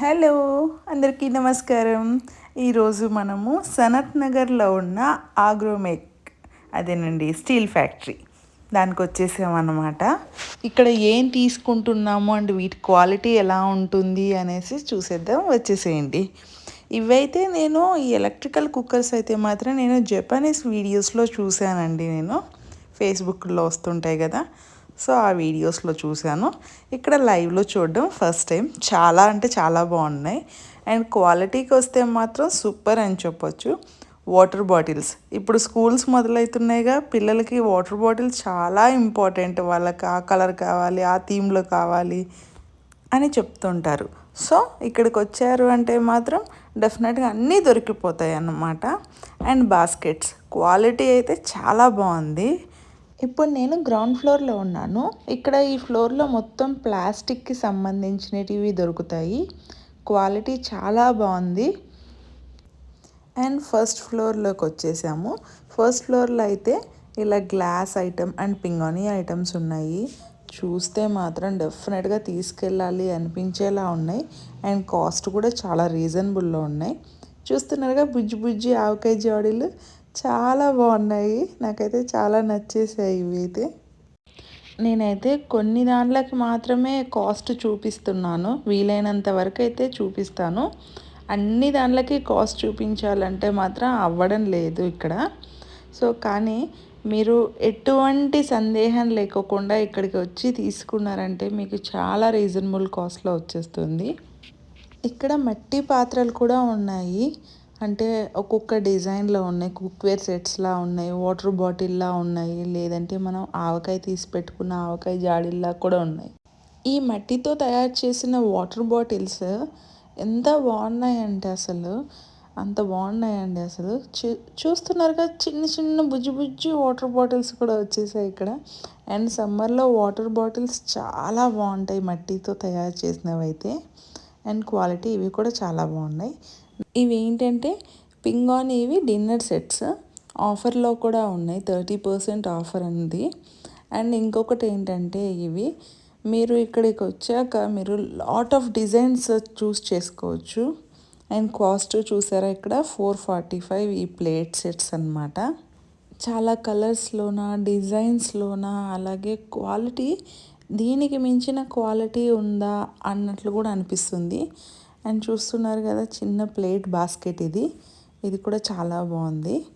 Hello అందరికీ నమస్కారం. ఈరోజు మనము సనత్ నగర్లో ఉన్న ఆగ్రోమేక్ అదేనండి స్టీల్ ఫ్యాక్టరీ. దానికి వచ్చేసామన్నమాట ఇక్కడ ఏం తీసుకుంటున్నాము అండ్ వీటి క్వాలిటీ ఎలా ఉంటుంది అనేసి చూసేద్దాం వచ్చేసేయండి. ఇవైతే నేను ఈ ఎలక్ట్రికల్ కుక్కర్స్ అయితే మాత్రం నేను జపనీస్ వీడియోస్లో చూశానండి నేను. ఫేస్బుక్లో వస్తుంటాయి కదా. సో ఆ వీడియోస్లో చూశాను. ఇక్కడ లైవ్లో చూడడం ఫస్ట్ టైం. చాలా అంటే చాలా బాగున్నాయి. అండ్ క్వాలిటీకి వస్తే మాత్రం సూపర్ అని చెప్పొచ్చు. Water bottles. ఇప్పుడు స్కూల్స్ మొదలవుతున్నాయిగా. పిల్లలకి వాటర్ బాటిల్స్ చాలా ఇంపార్టెంట్. వాళ్ళకి ఆ కలర్ కావాలి ఆ థీమ్లో కావాలి అని చెప్తుంటారు. సో ఇక్కడికి వచ్చారు అంటే మాత్రం డెఫినెట్గా అన్నీ దొరికిపోతాయి అన్నమాట. And baskets. క్వాలిటీ అయితే చాలా బాగుంది. ఇప్పుడు నేను గ్రౌండ్ ఫ్లోర్లో ఉన్నాను. ఇక్కడ ఈ ఫ్లోర్లో మొత్తం ప్లాస్టిక్కి సంబంధించినవి దొరుకుతాయి. క్వాలిటీ చాలా బాగుంది. అండ్ ఫస్ట్ ఫ్లోర్లోకి వచ్చేసాము. ఫస్ట్ ఫ్లోర్లో అయితే ఇలా గ్లాస్ ఐటమ్ అండ్ పింగానీ ఐటమ్స్ ఉన్నాయి. చూస్తే మాత్రం డెఫినెట్గా తీసుకెళ్ళాలి అనిపించేలా ఉన్నాయి. అండ్ కాస్ట్ కూడా చాలా రీజనబుల్లో ఉన్నాయి. చూస్తున్నారుగా బుజ్జి బుజ్జి ఆవకాయ జాడీలు. చాలా బాగున్నాయి. నాకైతే చాలా నచ్చేసాయి ఇవి అయితే. నేనైతే కొన్ని దాంట్లకి మాత్రమే కాస్ట్ చూపిస్తున్నాను. వీలైనంత వరకు అయితే చూపిస్తాను. అన్ని దాంట్లకి కాస్ట్ చూపించాలంటే మాత్రం అవ్వడం లేదు ఇక్కడ. సో కానీ మీరు ఎటువంటి సందేహం లేకోకుండా ఇక్కడికి వచ్చి తీసుకున్నారంటే మీకు చాలా రీజనబుల్ కాస్ట్లో వచ్చేస్తుంది. ఇక్కడ మట్టి పాత్రలు కూడా ఉన్నాయి. అంటే ఒక్కొక్క డిజైన్లో ఉన్నాయి. కుక్వేర్ సెట్స్లా ఉన్నాయి. వాటర్ బాటిల్లా ఉన్నాయి. లేదంటే మనం ఆవకాయ తీసి పెట్టుకున్న ఆవకాయ జాడీల్లా కూడా ఉన్నాయి. ఈ మట్టితో తయారు చేసిన వాటర్ బాటిల్స్ ఎంత బాగున్నాయంటే అసలు అంత బాగున్నాయండి అసలు. చూ చూస్తున్నారుగా చిన్న చిన్న బుజ్జి బుజ్జి వాటర్ బాటిల్స్ కూడా వచ్చేసాయి ఇక్కడ. అండ్ సమ్మర్లో వాటర్ బాటిల్స్ చాలా బాగుంటాయి మట్టితో తయారు చేసినవి అయితే అండ్ క్వాలిటీ ఇవి కూడా చాలా బాగున్నాయి. ఇవి ఏంటంటే పింగాన్ ఇవి డిన్నర్ సెట్స్. ఆఫర్లో కూడా ఉన్నాయి. థర్టీ పర్సెంట్ ఆఫర్ ఉంది. అండ్ ఇంకొకటి ఏంటంటే ఇవి. మీరు ఇక్కడికి వచ్చాక మీరు లాట్ ఆఫ్ డిజైన్స్ చూస్ చేసుకోవచ్చు. అండ్ కాస్ట్ చూసారా ఇక్కడ? ఫోర్ ఫార్టీ ఫైవ్ ఈ ప్లేట్ సెట్స్ అనమాట చాలా కలర్స్లోన డిజైన్స్లోన అలాగే క్వాలిటీ దీనికి మించిన క్వాలిటీ ఉందా అన్నట్లు కూడా అనిపిస్తుంది. అండ్ చూస్తున్నారు కదా చిన్న ప్లేట్ బాస్కెట్ ఇది. ఇది కూడా చాలా బాగుంది.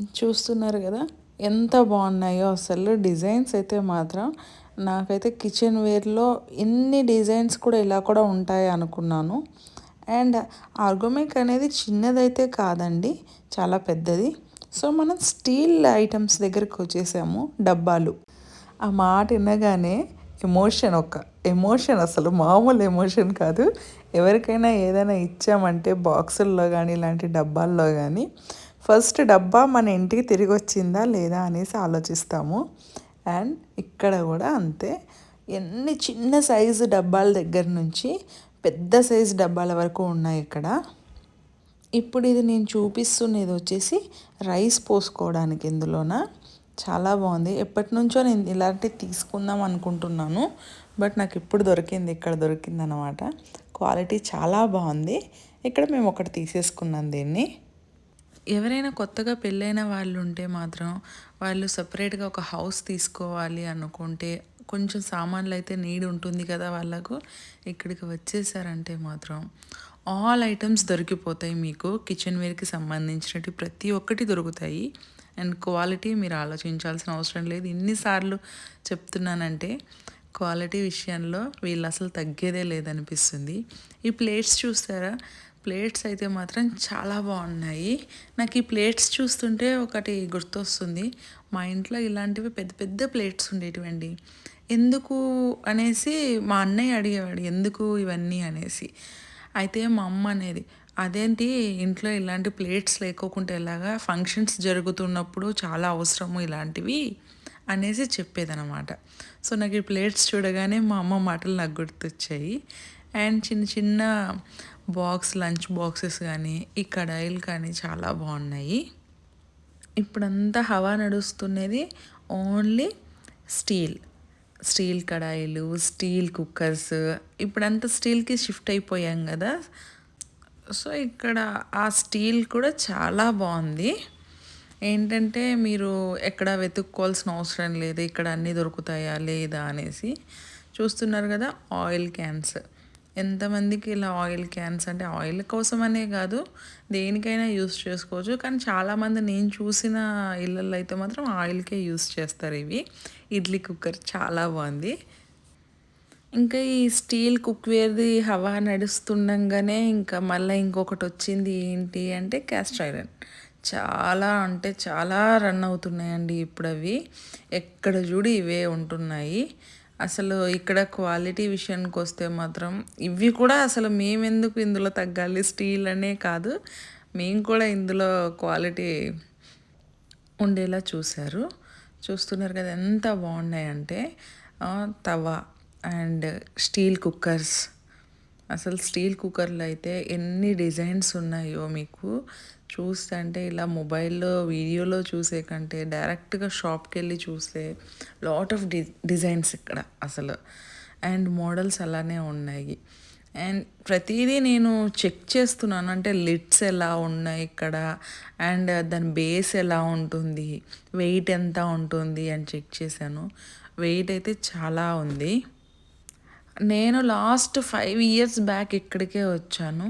చూస్తున్నారు కదా ఎంత బాగున్నాయో అసలు డిజైన్స్ అయితే మాత్రం. నాకైతే కిచెన్ వేర్లో ఎన్ని డిజైన్స్ కూడా ఇలా కూడా ఉంటాయి అనుకున్నాను. అండ్ ఆర్గోమిక్ అనేది చిన్నదైతే కాదండి చాలా పెద్దది. సో మనం స్టీల్ ఐటమ్స్ దగ్గరికి వచ్చేసాము డబ్బాలు. ఆ మాట వినగానే ఎమోషన్ ఒక ఎమోషన్ అసలు మామూలు ఎమోషన్ కాదు. ఎవరికైనా ఏదైనా ఇచ్చామంటే బాక్సుల్లో కానీ ఇలాంటి డబ్బాల్లో కానీ ఫస్ట్ డబ్బా మన ఇంటికి తిరిగి వచ్చిందా లేదా అనేసి ఆలోచిస్తాము. అండ్ ఇక్కడ కూడా అంతే. ఎన్ని చిన్న సైజు డబ్బాల దగ్గర నుంచి పెద్ద సైజు డబ్బాల వరకు ఉన్నాయి ఇక్కడ. ఇప్పుడు ఇది నేను చూపిస్తున్నది వచ్చేసి రైస్ పోసుకోవడానికి ఇందులోన? చాలా బాగుంది. ఎప్పటి నుంచో నేను ఇలాంటివి తీసుకుందాం అనుకుంటున్నాను. బట్ నాకు ఇప్పుడు దొరికింది ఇక్కడ దొరికింది అనమాట క్వాలిటీ చాలా బాగుంది. ఇక్కడ మేము ఒకటి తీసేసుకున్నాం దీన్ని. ఎవరైనా కొత్తగా పెళ్ళైన వాళ్ళు ఉంటే మాత్రం వాళ్ళు సపరేట్గా ఒక హౌస్ తీసుకోవాలి అనుకుంటే కొంచెం సామాన్లు అయితే నీడ్ ఉంటుంది కదా వాళ్ళకు. ఇక్కడికి వచ్చేసారంటే మాత్రం ఆల్ ఐటమ్స్ దొరికిపోతాయి మీకు. కిచెన్ వేర్కి సంబంధించినవి ప్రతి ఒక్కటి దొరుకుతాయి. అండ్ క్వాలిటీ మీరు ఆలోచించాల్సిన అవసరం లేదు. ఇన్నిసార్లు చెప్తున్నానంటే క్వాలిటీ విషయంలో వీళ్ళు అసలు తగ్గేదే లేదనిపిస్తుంది. ఈ ప్లేట్స్ చూస్తారా? ప్లేట్స్ అయితే మాత్రం చాలా బాగున్నాయి. నాకు ఈ ప్లేట్స్ చూస్తుంటే ఒకటి గుర్తొస్తుంది. మా ఇంట్లో ఇలాంటివి పెద్ద పెద్ద ప్లేట్స్ ఉండేటివండి. ఎందుకు అనేసి మా అన్నయ్య అడిగేవాడు ఎందుకు ఇవన్నీ? అనేసి. అయితే మా అమ్మ అనేది అదేంటి ఇంట్లో ఇలాంటి ప్లేట్స్ లేకోకుండా ఎలాగా ఫంక్షన్స్ జరుగుతున్నప్పుడు చాలా అవసరము ఇలాంటివి అనేసి చెప్పేదనమాట సో నాకు ఈ ప్లేట్స్ చూడగానే మా అమ్మ మాటలు నాకు గుర్తొచ్చాయి. అండ్ చిన్న చిన్న బాక్స్ లంచ్ బాక్సెస్ కానీ ఈ కడాయిలు కానీ చాలా బాగున్నాయి. ఇప్పుడంతా హవా నడుస్తున్నది ఓన్లీ స్టీల్. స్టీల్ కడాయిలు స్టీల్ కుక్కర్స్ ఇప్పుడంతా స్టీల్కి షిఫ్ట్ అయిపోయాం కదా. సో ఇక్కడ ఆ స్టీల్ కూడా చాలా బాగుంది. ఏంటంటే మీరు ఎక్కడ వెతుక్కోవాల్సిన అవసరం లేదు ఇక్కడ అన్నీ దొరుకుతాయా లేదా అనేసి. చూస్తున్నారు కదా ఆయిల్ క్యాన్స్. ఎంతమందికి ఇలా ఆయిల్ క్యాన్స్ అంటే ఆయిల్ కోసమనే కాదు దేనికైనా యూస్ చేసుకోవచ్చు. కానీ చాలామంది నేను చూసిన ఇళ్ళల్లో అయితే మాత్రం ఆయిల్కే యూస్ చేస్తారు ఇవి. ఇడ్లీ కుక్కర్ చాలా బాగుంది. ఇంకా ఈ స్టీల్ కుక్వేర్ది హవా నడుస్తుండగానే ఇంకా మళ్ళీ ఇంకొకటి వచ్చింది ఏంటి అంటే క్యాస్ట్ ఐరన్. చాలా అంటే చాలా రన్ అవుతున్నాయండి ఇప్పుడు అవి ఎక్కడ చూడు ఇవే ఉంటున్నాయి. అసలు ఇక్కడ క్వాలిటీ విషయానికి వస్తే మాత్రం ఇవి కూడా అసలు మేమెందుకు ఇందులో తగ్గాలి? స్టీల్ అనే కాదు. మేము కూడా ఇందులో క్వాలిటీ ఉండేలా చూశారు. చూస్తున్నారు కదా ఎంత బాగున్నాయంటే తవా. And steel cookers. అసలు స్టీల్ కుక్కర్లో అయితే ఎన్ని డిజైన్స్ ఉన్నాయో మీకు చూస్తుంటే ఇలా మొబైల్లో వీడియోలో చూసే కంటే డైరెక్ట్గా షాప్కి వెళ్ళి చూస్తే లాట్ ఆఫ్ డి డిజైన్స్ ఇక్కడ అసలు. అండ్ మోడల్స్ అలానే ఉన్నాయి. అండ్ ప్రతిదీ నేను చెక్ చేస్తున్నాను. అంటే లిడ్స్ ఎలా ఉన్నాయి ఇక్కడ? అండ్ దాని బేస్ ఎలా ఉంటుంది? వెయిట్ ఎంత ఉంటుంది అని చెక్ చేశాను. వెయిట్ అయితే చాలా ఉంది. నేను లాస్ట్ ఫైవ్ ఇయర్స్ బ్యాక్ ఇక్కడికే వచ్చాను.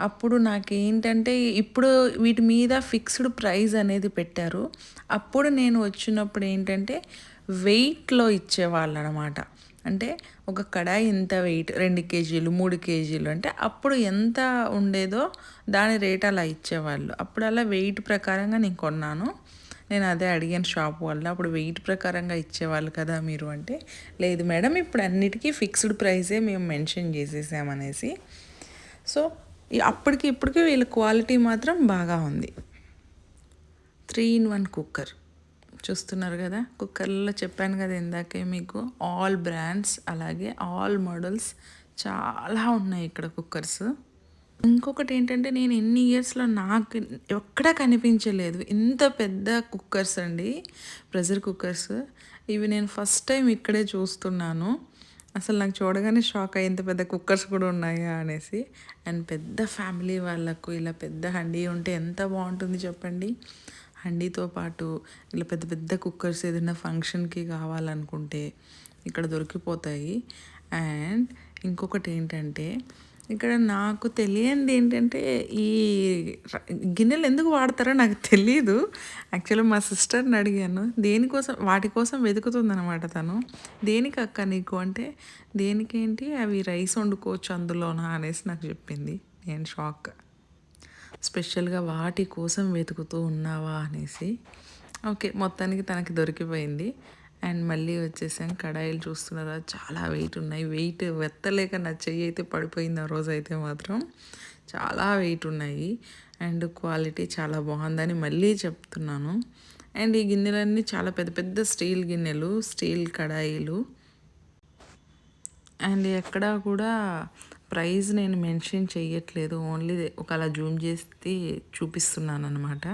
అప్పుడు నాకేంటంటే ఇప్పుడు వీటి మీద ఫిక్స్డ్ ప్రైస్ అనేది పెట్టారు. అప్పుడు నేను వచ్చినప్పుడు ఏంటంటే వెయిట్లో ఇచ్చేవాళ్ళు అనమాట అంటే ఒక కడాయి ఎంత వెయిట్ రెండు కేజీలు మూడు కేజీలు అంటే అప్పుడు ఎంత ఉండేదో దాని రేట్ అలా ఇచ్చేవాళ్ళు. అప్పుడు అలా వెయిట్ ప్రకారంగా నేను కొన్నాను. నేను అదే అడిగాను షాప్ వల్ల అప్పుడు వెయిట్ ప్రకారంగా ఇచ్చేవాళ్ళు కదా మీరు అంటే లేదు మేడం ఇప్పుడు అన్నిటికీ ఫిక్స్డ్ ప్రైసే మేము మెన్షన్ చేసేసామనేసి సో అప్పటికి ఇప్పటికి వీళ్ళ క్వాలిటీ మాత్రం బాగా ఉంది. Three in one cooker. చూస్తున్నారు కదా కుక్కర్లో చెప్పాను కదా ఇందాకే మీకు ఆల్ బ్రాండ్స్ అలాగే ఆల్ మోడల్స్ చాలా ఉన్నాయి ఇక్కడ కుక్కర్స్. ఇంకొకటి ఏంటంటే నేను ఎన్ని ఇయర్స్లో నాకు ఎక్కడా కనిపించలేదు. ఇంత పెద్ద కుక్కర్స్ అండి ప్రెషర్ కుక్కర్స్. ఇవి నేను ఫస్ట్ టైం ఇక్కడే చూస్తున్నాను. అసలు నాకు చూడగానే షాక్ అయ్యి ఇంత పెద్ద కుక్కర్స్ కూడా ఉన్నాయా అనేసి. అండ్ పెద్ద ఫ్యామిలీ వాళ్ళకు ఇలా పెద్ద హండీ ఉంటే ఎంత బాగుంటుంది చెప్పండి. హండీతో పాటు ఇలా పెద్ద పెద్ద కుక్కర్స్ ఏదైనా ఫంక్షన్కి కావాలనుకుంటే ఇక్కడ దొరికిపోతాయి. అండ్ ఇంకొకటి ఏంటంటే ఇక్కడ నాకు తెలియంది ఏంటంటే ఈ గిన్నెలు ఎందుకు వాడతారో నాకు తెలియదు యాక్చువల్లీ మా సిస్టర్ని అడిగాను. దేనికోసం వాటి కోసం వెతుకుతుందనమాట తను. దేనికి అక్క నీకు? అంటే దేనికేంటి? అవి రైస్ వండుకోవచ్చు అందులోనా అనేసి నాకు చెప్పింది. నేను షాక్. స్పెషల్గా వాటి కోసం వెతుకుతూ ఉన్నావా అనేసి. ఓకే మొత్తానికి తనకి దొరికిపోయింది. అండ్ మళ్ళీ వచ్చేసాం. కడాయిలు చూస్తున్నారా? చాలా వెయిట్ ఉన్నాయి. వెయిట్ వెత్తలేక నా చెయ్యి అయితే పడిపోయింది ఆ రోజు అయితే మాత్రం. చాలా వెయిట్ ఉన్నాయి. అండ్ క్వాలిటీ చాలా బాగుందని మళ్ళీ చెప్తున్నాను. అండ్ ఈ గిన్నెలన్నీ చాలా పెద్ద పెద్ద స్టీల్ గిన్నెలు స్టీల్ కడాయిలు. అండ్ ఎక్కడా కూడా ప్రైస్ నేను మెన్షన్ చేయట్లేదు ఓన్లీ ఒక అలా జూమ్ చేసి చూపిస్తున్నాను అనమాట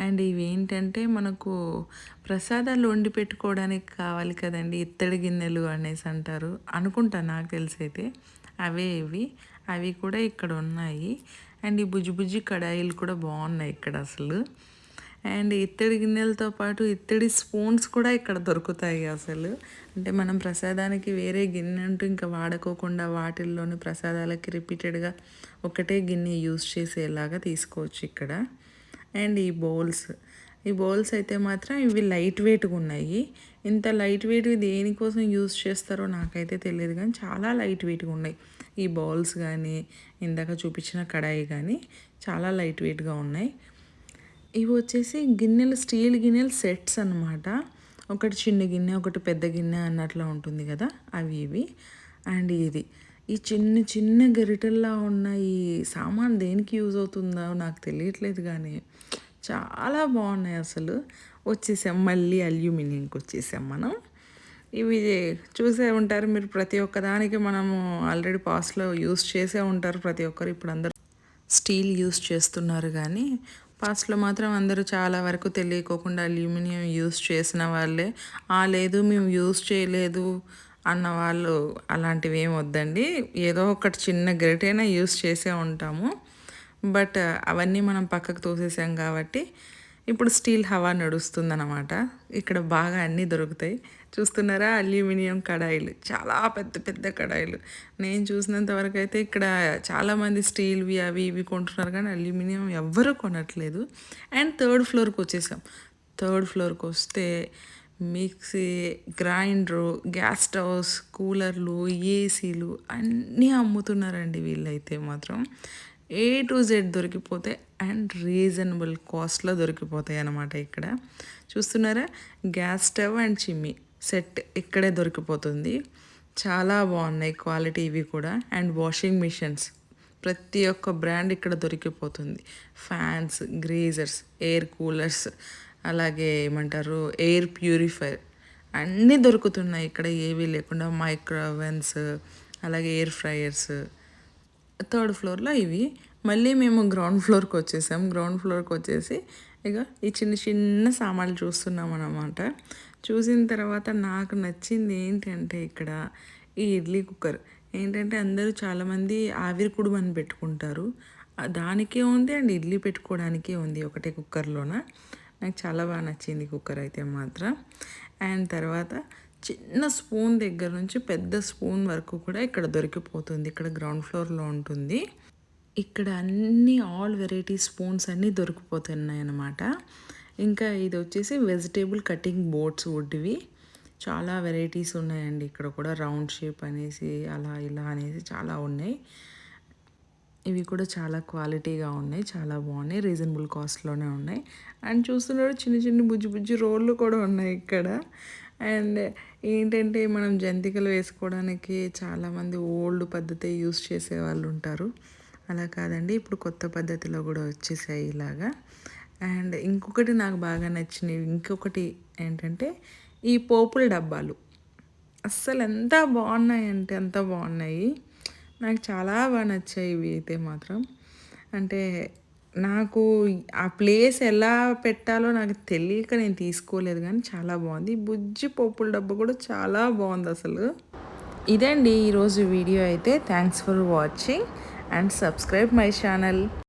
అండ్ ఇవి ఏంటంటే మనకు ప్రసాదాలు వండి పెట్టుకోవడానికి కావాలి కదండి ఇత్తడి గిన్నెలు అనేసి అంటారు. అనుకుంటా నాకు తెలిసైతే. అవే ఇవి. అవి కూడా ఇక్కడ ఉన్నాయి. అండ్ ఈ బుజ్జి బుజ్జి కడాయిలు కూడా బాగున్నాయి ఇక్కడ అసలు. అండ్ ఇత్తడి గిన్నెలతో పాటు ఇత్తడి స్పూన్స్ కూడా ఇక్కడ దొరుకుతాయి అసలు. అంటే మనం ప్రసాదానికి వేరే గిన్నె అంటూ ఇంకా వాడుకోకుండా వాటిల్లోని ప్రసాదాలకి రిపీటెడ్గా ఒకటే గిన్నె యూస్ చేసేలాగా తీసుకోవచ్చు ఇక్కడ. అండ్ ఈ బౌల్స్. ఈ బౌల్స్ అయితే మాత్రం ఇవి లైట్ వెయిట్గా ఉన్నాయి. ఇంత లైట్ వెయిట్ దేనికోసం యూస్ చేస్తారో నాకైతే తెలియదు కానీ చాలా లైట్ వెయిట్గా ఉన్నాయి. ఈ బౌల్స్ కానీ ఇందాక చూపించిన కడాయి కానీ చాలా లైట్ వెయిట్గా ఉన్నాయి. ఇవి వచ్చేసి గిన్నెలు స్టీల్ గిన్నెలు సెట్స్ అనమాట ఒకటి చిన్న గిన్నె ఒకటి పెద్ద గిన్నె అన్నట్లు ఉంటుంది కదా అవి ఇవి. అండ్ ఇది. ఈ చిన్న చిన్న గరిటల్లా ఉన్న ఈ సామాన్ దేనికి యూజ్ అవుతుందో నాకు తెలియట్లేదు కానీ చాలా బాగున్నాయి అసలు. వచ్చేసాం మళ్ళీ అల్యూమినియంకి వచ్చేసాం మనం. ఇవి చూసే ఉంటారు మీరు ప్రతి ఒక్కదానికి మనము ఆల్రెడీ పాస్ట్లో యూస్ చేసే ఉంటారు ప్రతి ఒక్కరు. ఇప్పుడు అందరు స్టీల్ యూస్ చేస్తున్నారు కానీ పాస్ట్లో మాత్రం అందరూ చాలా వరకు తెలియకోకుండా అల్యూమినియం యూస్ చేసిన వాళ్ళే. ఆ లేదు మేము యూస్ చేయలేదు అన్న వాళ్ళు అలాంటివి ఏం వద్దండి. ఏదో ఒకటి చిన్న గ్రెటైనా యూస్ చేసే ఉంటాము. బట్ అవన్నీ మనం పక్కకు తోసేసాం కాబట్టి ఇప్పుడు స్టీల్ హవా నడుస్తుందన్నమాట. ఇక్కడ బాగా అన్నీ దొరుకుతాయి. చూస్తున్నారా? అల్యూమినియం కడాయిలు. చాలా పెద్ద పెద్ద కడాయిలు. నేను చూసినంత వరకు అయితే ఇక్కడ చాలామంది స్టీల్వి అవి ఇవి కొంటున్నారు కానీ అల్యూమినియం ఎవ్వరూ కొనట్లేదు. అండ్ థర్డ్ ఫ్లోర్కి వచ్చేసాం. థర్డ్ ఫ్లోర్కి వస్తే మిక్సీ గ్రైండరు గ్యాస్ స్టవ్స్ కూలర్లు ఏసీలు అన్నీ అమ్ముతున్నారండి వీళ్ళైతే మాత్రం. ఏ టు జెడ్ దొరికిపోతే అండ్ రీజనబుల్ కాస్ట్లో దొరికిపోతాయి అన్నమాట ఇక్కడ. చూస్తున్నారా? Gas stove and chimney set ఇక్కడే దొరికిపోతుంది. చాలా బాగున్నాయి క్వాలిటీ ఇవి కూడా. అండ్ వాషింగ్ మిషన్స్ ప్రతి ఒక్క బ్రాండ్ ఇక్కడ దొరికిపోతుంది. ఫ్యాన్స్ గ్రీజర్స్ ఎయిర్ కూలర్స్ అలాగే ఏమంటారు ఎయిర్ ప్యూరిఫైర్ అన్నీ దొరుకుతున్నాయి. ఇక్కడ ఏవీ లేకుండా మైక్రోవెన్స్ అలాగే ఎయిర్ ఫ్రైయర్స్. థర్డ్ ఫ్లోర్లో ఇవి. మళ్ళీ మేము గ్రౌండ్ ఫ్లోర్కి వచ్చేసాం. గ్రౌండ్ ఫ్లోర్కి వచ్చేసి ఇక ఈ చిన్న చిన్న సామాన్లు చూస్తున్నాం అన్నమాట. చూసిన తర్వాత నాకు నచ్చింది ఏంటంటే ఇక్కడ ఈ ఇడ్లీ కుక్కర్. ఏంటంటే అందరూ చాలామంది ఆవిరి కుడుమని పెట్టుకుంటారు. దానికే ఉంది అండ్ ఇడ్లీ పెట్టుకోవడానికే ఉంది ఒకటే కుక్కర్లోన. నాకు చాలా బాగా నచ్చింది కుక్కర్ అయితే మాత్రం. అండ్ తర్వాత చిన్న స్పూన్ దగ్గర నుంచి పెద్ద స్పూన్ వరకు కూడా ఇక్కడ దొరికిపోతుంది. ఇక్కడ గ్రౌండ్ ఫ్లోర్లో ఉంటుంది. ఇక్కడ అన్ని ఆల్ వెరైటీ స్పూన్స్ అన్నీ దొరికిపోతున్నాయి అన్నమాట. ఇంకా ఇది వచ్చేసి వెజిటేబుల్ కటింగ్ బోర్డ్స్ వుడ్వి చాలా వెరైటీస్ ఉన్నాయండి. ఇక్కడ కూడా రౌండ్ షేప్ అనేసి అలా ఇలా అనేసి చాలా ఉన్నాయి. ఇవి కూడా చాలా క్వాలిటీగా ఉన్నాయి చాలా బాగున్నాయి రీజనబుల్ కాస్ట్లోనే ఉన్నాయి. అండ్ చూస్తున్నారు చిన్న చిన్న బుజ్జి బుజ్జి రోళ్ళు కూడా ఉన్నాయి ఇక్కడ. అండ్ ఏంటంటే మనం జంతికలు వేసుకోవడానికి చాలామంది ఓల్డ్ పద్ధతి యూస్ చేసే వాళ్ళు ఉంటారు. అలా కాదండి ఇప్పుడు కొత్త పద్ధతిలో కూడా వచ్చేసాయి ఇలాగా. అండ్ ఇంకొకటి నాకు బాగా నచ్చినవి ఇంకొకటి ఏంటంటే ఈ పోపుల డబ్బాలు. అస్సలు ఎంత బాగున్నాయి అంటే ఎంత బాగున్నాయి. నాకు చాలా బాగా నచ్చాయి ఇవి అయితే మాత్రం. అంటే నాకు ఆ ప్లేస్ ఎలా పెట్టాలో నాకు తెలియక నేను తీసుకోలేదు కానీ చాలా బాగుంది. బుజ్జి పప్పుల డబ్బా కూడా చాలా బాగుంది అసలు. ఇదండి ఈరోజు వీడియో అయితే. Thanks for watching and subscribe my channel.